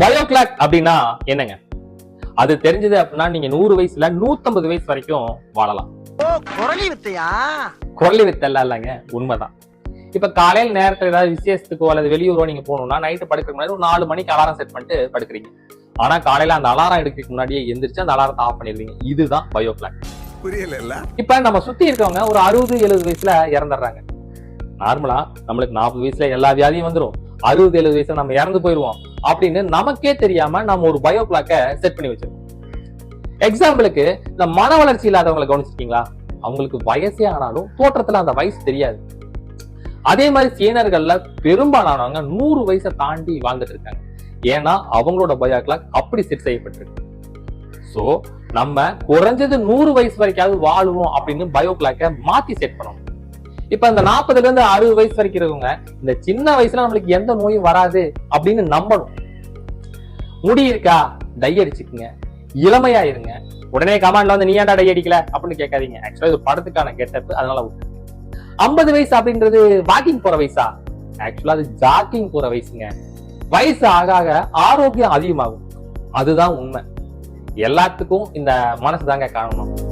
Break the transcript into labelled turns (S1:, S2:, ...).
S1: Bio clock அப்படின்னா என்னங்க? அது தெரிஞ்சது அப்படின்னா நீங்க நூறு வயசுல நூத்தம்பது வயசு வரைக்கும் வாழலாம்.
S2: ஓ குரலி வித்தையா?
S1: குரலி வித்தல்ல இல்லைங்க உண்மைதான். இப்ப காலையில நேரத்துல ஏதாவது விசேஷத்துக்கோ அல்லது வெளியூரோ நீங்க போகணும்னா நைட்டு படுக்கிற முன்னாடி ஒரு நாலு மணிக்கு அலாரம் செட் பண்ணிட்டு படுக்கிறீங்க. ஆனா காலையில அந்த அலாரம் எடுக்கிறதுக்கு முன்னாடியே எந்திரிச்சு அந்த அலாரத்தை ஆஃப் பண்ணிடுவீங்க. இதுதான் பயோ கிளாக்
S3: புரியல
S1: இப்ப நம்ம சுத்தி இருக்கவங்க ஒரு அறுபது எழுபது வயசுல இறந்துடுறாங்க. நார்மலா நம்மளுக்கு நாற்பது வயசுல எல்லா வியாதியும் வந்துரும். அறுபது எழுபது வயசுல நம்ம இறந்து போயிருவோம் அப்படின்னு நமக்கே தெரியாம நம்ம ஒரு பயோ கிளாக்கை செட் பண்ணி வச்சிருக்கோம். எக்ஸாம்பிளுக்கு இந்த மன வளர்ச்சி இல்லாதவங்களை கவனிச்சிருக்கீங்களா? அவங்களுக்கு வயசே ஆனாலும் தோற்றத்துல அந்த வயசு தெரியாது. அதே மாதிரி சீனர்கள்ல பெரும்பாலானவங்க நூறு வயசை தாண்டி வாழ்ந்துட்டு இருக்காங்க. ஏன்னா அவங்களோட பயோ கிளாக் அப்படி செட் செய்யப்பட்டிருக்கு. சோ நம்ம குறைஞ்சது நூறு வயசு வரைக்காவது வாழுவோம் அப்படின்னு பயோ கிளாக்கை மாத்தி செட் பண்ணணும். இப்ப இந்த நாற்பதுல இருந்து அறுபது வயசு வரைக்கும் இருக்கவங்க இந்த சின்ன வயசுல நம்மளுக்கு எந்த நோயும் வராது அப்படின்னு நம்பணும். முடி இருக்கா? டை அடிச்சுக்குங்க. இளமையா இருங்க. உடனே கமாண்ட்ல வந்து நீ ஏன்டா டை அடிக்கல? அப்படின்னு கேட்காதீங்க. ஆக்சுவலா இது படத்துக்கான கெட்டப் அதனால ஐம்பது வயசு அப்படின்றது வாக்கிங் போற வயசா? ஆக்சுவலா அது ஜாக்கிங் போற வயசுங்க. வயசு ஆக ஆக ஆரோக்கியம் அதிகமாகும். அதுதான் உண்மை. எல்லாத்துக்கும் இந்த மனசு தாங்க காரணம்.